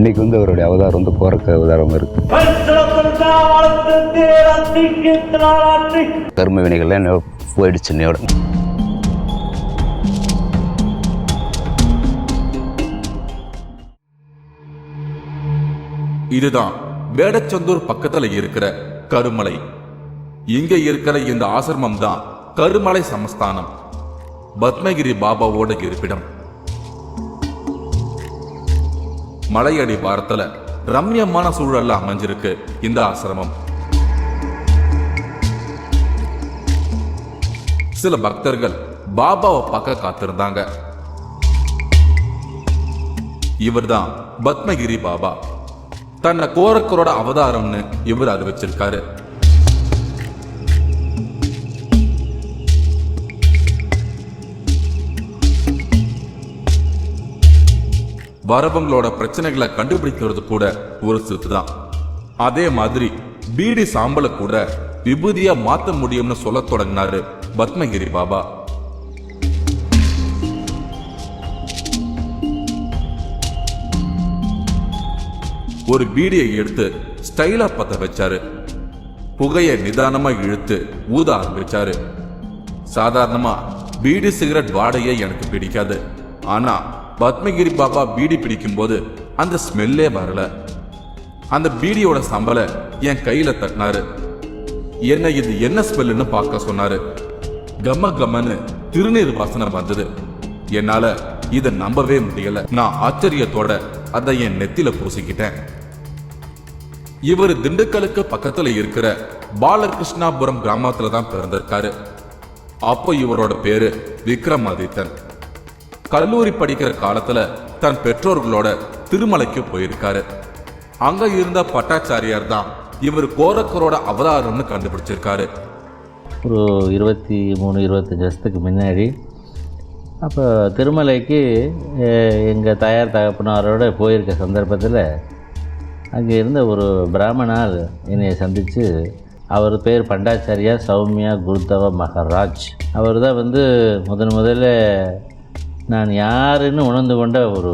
இன்னைக்கு வந்து அவருடைய அவதாரம் வந்து போறக்க அவதாரம் இருக்கு. கர்ம வினைகள்லாம் போயிடுச்சு இதுதான் வேடச்சந்தூர் பக்கத்துல இருக்கிற கருமலை. இங்க இருக்கிற இந்த ஆசிரமம் தான் கருமலை சமஸ்தானம். பத்மகிரி பாபாவோட இருப்பிடம். மலையடி வாரத்துல ரம்யமான சூழல்ல அமைஞ்சிருக்கு இந்த ஆசிரமம். சில பக்தர்கள் பாபாவை பார்க்க காத்திருந்தாங்க. இவர்தான் பத்மகிரி பாபா. தன்னை கோரக்கரோட அவதாரம்னு இவர் அறிவிச்சிருக்காரு. வரவங்களோட பிரச்சனைகளை கண்டுபிடிக்கிறது கூட ஒரு சித்து தான் அதே மாதிரி பீடி சாம்பலை கூட விபூதியா மாத்த முடியும்னு சொல்ல தொடங்கினாரு பத்மகிரி பாபா. ஒரு பீடியை எடுத்து ஸ்டைலா பத்த வச்சாரு. புகையை நிதானமா இழுத்து ஊத ஆரம்பிச்சாரு. சாதாரணமா பீடி சிகரெட் வாடையே எனக்கு பிடிக்காது. ஆனா பத்மகிரி பாபா பீடி பிடிக்கும்போது அந்த ஸ்மெல்லே வரல. அந்த பீடியோட சம்பள என் கையில தட்டினாரு. என்ன இது என்ன ஸ்மெல்லுன்னு பார்க்க சொன்னாரு. கம்ம கம்மன்னு திருநீர் வாசனை வந்தது. என்னால இதை நம்பவே முடியல. நான் ஆச்சரியத்தோட அதை என் நெத்தில பூசிக்கிட்டேன். இவர் திண்டுக்கலுக்கு பக்கத்துல இருக்கிற பாலகிருஷ்ணாபுரம் கிராமத்துல தான் பிறந்திருக்காரு. அப்போ இவரோட பேரு விக்ரமாதித்தன். கல்லூரி படிக்கிற காலத்துல தன் பெற்றோர்களோட திருமலைக்கு போயிருக்காரு. அங்க இருந்த பட்டாச்சாரியார் தான் இவர் கோரக்கரோட அவதாரம்னு கண்டுபிடிச்சிருக்காரு. ஒரு இருபத்தி மூணு இருபத்தஞ்சி வருஷத்துக்கு முன்னாடி அப்போ திருமலைக்கு எங்கள் தாயார் தகப்பனாரோட போயிருக்க சந்தர்ப்பத்தில் அங்கே இருந்த ஒரு பிராமணால் என்னை சந்தித்து அவர் பேர் பண்டாச்சாரியா சௌமியா குருதவ மகராஜ். அவர் தான் வந்து முதன் முதல்ல நான் யாருன்னு உணர்ந்து கொண்ட ஒரு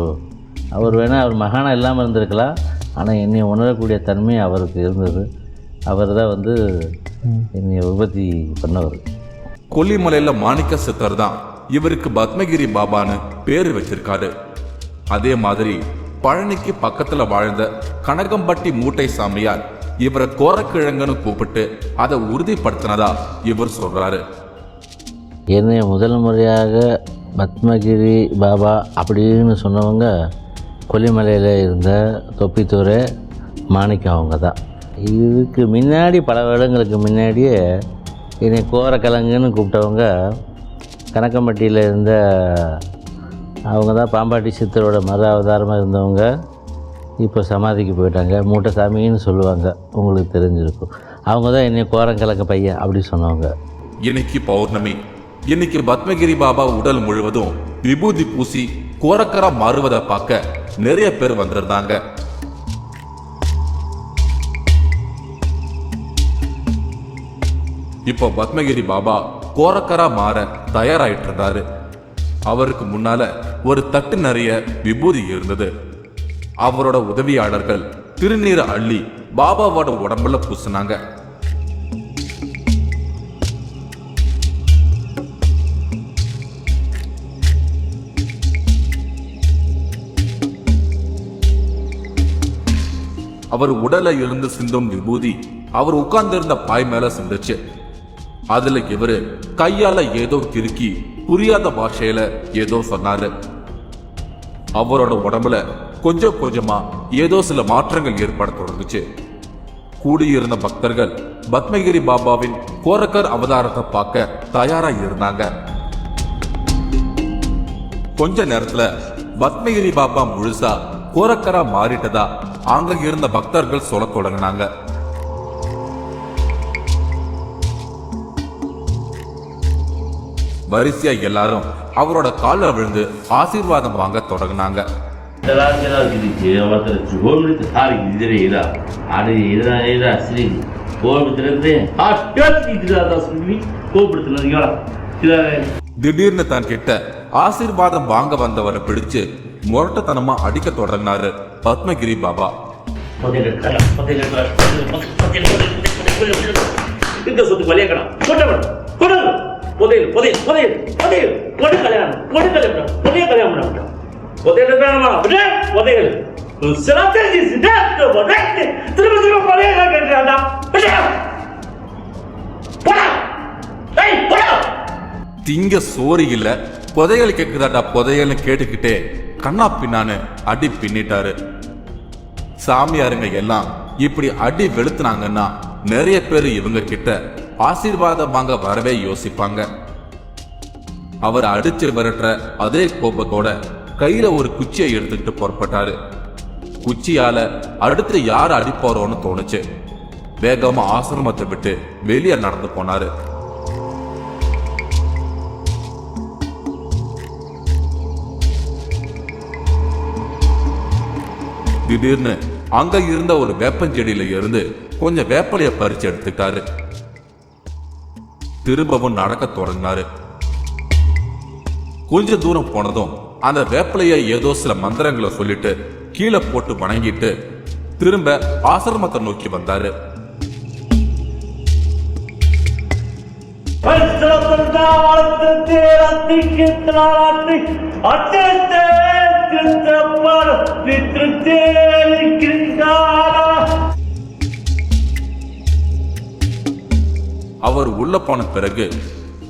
அவர் வேணால் அவர் மகானா இல்லாமல் இருந்திருக்கலாம். ஆனால் என்னை உணரக்கூடிய தன்மை அவருக்கு இருந்தது. அவர் தான் வந்து என்னை உற்பத்தி பண்ணவர். கொல்லிமலையில மாணிக்க சித்தர் தான் இவருக்கு பத்மகிரி பாபான்னு பேரு வச்சிருக்காரு. அதே மாதிரி பழனிக்கு பக்கத்துல வாழ்ந்த கனகம்பட்டி மூட்டை சாமியார் இவரை கோரக்கிழங்குன்னு கூப்பிட்டு அதை உறுதிப்படுத்தினதா இவர் சொல்றாரு. என்னை முதல் முறையாக பத்மகிரி பாபா அப்படின்னு சொன்னவங்க கொல்லிமலையில் இருந்த தொப்பித்தூரை மாணிக்கம் அவங்க தான் இதுக்கு முன்னாடி பல வருடங்களுக்கு முன்னாடியே என்னை கோரக்கிழங்குன்னு கூப்பிட்டவங்க கணக்கம்பட்டியில் இருந்த அவங்க தான் பாம்பாட்டி சித்தரோட மத அவதாரமாக இருந்தவங்க இப்போ சமாதிக்கு போயிட்டாங்க. மூட்டை சாமின்னு சொல்லுவாங்க. உங்களுக்கு தெரிஞ்சிருக்கும். அவங்க தான் என்னை கோரங்கிழங்கு பையன் அப்படி சொன்னவங்க. இன்னைக்கு பௌர்ணமி? இன்னைக்கு பத்மகிரி பாபா உடல் முழுவதும் விபூதி பூசி கோரக்கரா மாறுவதை பார்க்க நிறைய பேர் வந்திருந்தாங்க. இப்போ பத்மகிரி பாபா கோரக்கரா மாற தயாராயிட்டு இருந்தாரு அவருக்கு முன்னால ஒரு தட்டு நிறைய விபூதி இருந்தது. அவரோட உதவியாளர்கள் திருநீரை அள்ளி பாபாவோட உடம்புல பூசினாங்க. அவர் உடலை இருந்து சிந்தும் விபூதி. அவர் உட்கார்ந்திருந்த பாய் மேல சிந்துச்சு. அதுல இவரு கையால ஏதோ கிறுக்கி புரியாத பாஷையில ஏதோ சொன்னாரு. அவரோட உடம்புல கொஞ்சம் கொஞ்சமா ஏதோ சில மாற்றங்கள் ஏற்பட தொடங்குச்சு. கூடியிருந்த பக்தர்கள் பத்மகிரி பாபாவின் கோரக்கர் அவதாரத்தை பார்க்க தயாரா இருந்தாங்க. கொஞ்ச நேரத்துல பத்மகிரி பாபா முழுசா கோரக்கரா மாறிட்டதா அங்க இருந்த பக்தர்கள் சொல்ல தொடங்கினாங்க வரிசையா எல்லாரும் அவரோட கால்ல விழுந்து ஆசீர்வாதம் வாங்க தொடங்கினாங்க திடீர்னு தான் கிட்ட ஆசீர்வாதம் வாங்க வந்தவரை பிடிச்சு முரட்டத்தனமா அடிக்க தொடங்கினாரு பத்மகிரி பாபா. இந்த சொத்து வலியக்கணும் கொண்டவன் கொண்டவன் புதையல் புதையல் புதையல் புதையல். கொண்டு கல்யாணம். கொண்டு கல்யாணம். புதிய கல்யாணம் புதையல் வேணுமா புதையல். சித்தார்த்த புதையல் திரும்ப திரும்ப புதையல் கேட்கிறாண்டா திங்க சோறு இல்ல. புதையல் கேக்குதாடா? புதையல்னு கேட்டுக்கிட்டே. கண்ணா பின்னான்னு அடி பின்னிட்டாரு. சாமியாருங்க எல்லாம் இப்படி அடி வெளுத்துனாங்கன்னா நிறைய பேர் இவங்க கிட்ட ஆசீர்வாதம் வாங்க வரவே யோசிப்பாங்க. அவர் அடிச்சு விரட்டுற அதே கோபத்தோட கையில ஒரு குச்சியை எடுத்துக்கிட்டு புறப்பட்டாரு. குச்சியால அடுத்து யார் அடிப்பாரோன்னு தோணுச்சு. வேகமா ஆசிரமத்தை விட்டு வெளியே நடந்து போனாரு. திடீர்னு அங்க இருந்த ஒரு வேப்பஞ்செடியில இருந்து கொஞ்சம் வேப்பலைய பறிச்சு எடுத்துக்கிட்டாரு. திரும்பவும் நடக்க தொடங்கினாரு. கொஞ்ச தூரம் போனதும் அந்த வேப்பலைய ஏதோ சில மந்திரங்களை சொல்லிட்டு கீழே போட்டு வணங்கிட்டு திரும்ப ஆசிரமத்தை நோக்கி வந்தாரு. அவர் உள்ள போன பிறகு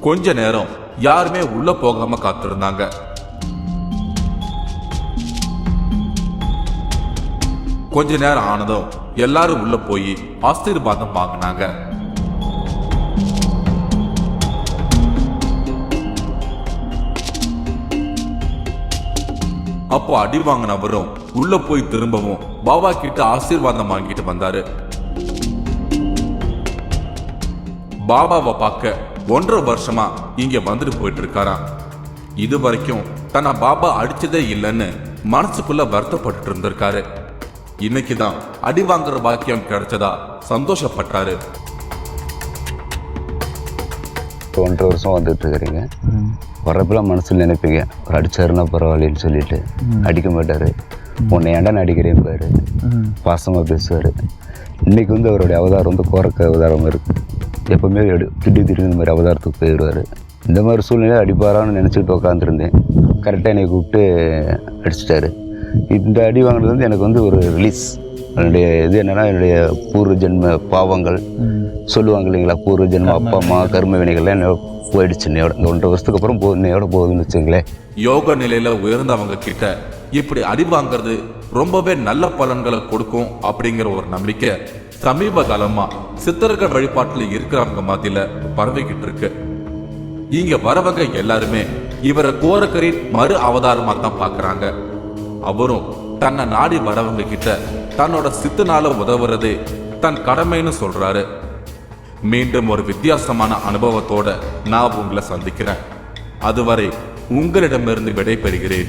கொஞ்ச நேரம் யாருமே உள்ள போகாம காத்திருந்தாங்க. கொஞ்ச நேரம் ஆனதும் எல்லாரும் உள்ள போய் ஆசீர்வாதம் வாங்கினாங்க. அப்போ அடி வாங்கினவரும் உள்ள போய் திரும்பவும் பாபா கிட்ட ஆசீர்வாதம் வாங்கிட்டு வந்தாரு. பாபாவை பார்க்க ஒன்றரை வருஷமா இங்க வந்துட்டு போயிட்டு இருக்காராம் இது வரைக்கும் தன்னை பாபா அடிச்சதே இல்லைன்னு மனசுக்குள்ள வருத்தப்பட்டு இருந்திருக்காரு. இன்னைக்கு தான் அடி வாங்குற பாக்கியம் கிடைச்சதா சந்தோஷப்பட்டாரு. ஒன்றரை வருஷம் வந்துட்டு இருக்கிறீங்க. வரப்பெல்லாம் மனசில் நினைப்பீங்க ஒரு அடிச்சாருன்னா பரவாயில்லன்னு சொல்லிட்டு. அடிக்க மாட்டார். உன்னை ஏன்டா அடிக்கிறேன் பாரு. பாசமாக பேசுவார். இன்னைக்கு வந்து அவருடைய அவதாரம் வந்து கோரக்க அவதாரம் இருக்குது எப்பவுமே எடு திடீர் திடீர்னு இந்த மாதிரி அவதாரத்துக்கு போயிடுவார். இந்த மாதிரி சூழ்நிலை அடிப்பாரான்னு நினச்சிட்டு உட்காந்துருந்தேன் கரெக்டாக என்னை கூப்பிட்டு அடிச்சிட்டாரு. இந்த அடி வாங்கினது வந்து எனக்கு வந்து ஒரு ரிலீஸ் என்னுடைய இது என்னென்னா என்னுடைய பூர்வ ஜென்ம பாவங்கள் சொல்லுவாங்க இல்லைங்களா? பூர்வ ஜென்ம அப்பா அம்மா கர்ம வினைகள்லாம் என்னோட போயிடுச்சு. இன்னையோட இந்த ஒன்றரை வருஷத்துக்கு அப்புறம் போ இன்னையோட போகுதுன்னு வச்சுங்களேன் யோக நிலையில உயர்ந்தவங்க கிட்ட இப்படி அடி வாங்குறது ரொம்பவே நல்ல பலன்களை கொடுக்கும் அப்படிங்கிற ஒரு நம்பிக்கை சமீப காலமா சித்தர்கள் வழிபாட்டுல இருக்கிறவங்க மத்தியில பரவிக்கிட்டு இருக்கு. இங்க வரவங்க எல்லாருமே இவரை கோரக்கரின் மறு அவதாரமா தான் பாக்குறாங்க. அவரும் தன்னை நாடி வரவங்க கிட்ட தன்னோட சித்தனால உதவுறதே தன் கடமைன்னு சொல்றாரு. மீண்டும் ஒரு வித்தியாசமான அனுபவத்தோட நான் உங்களை சந்திக்கிறேன். அதுவரை உங்களிடமிருந்து விடைபெறுகிறேன்.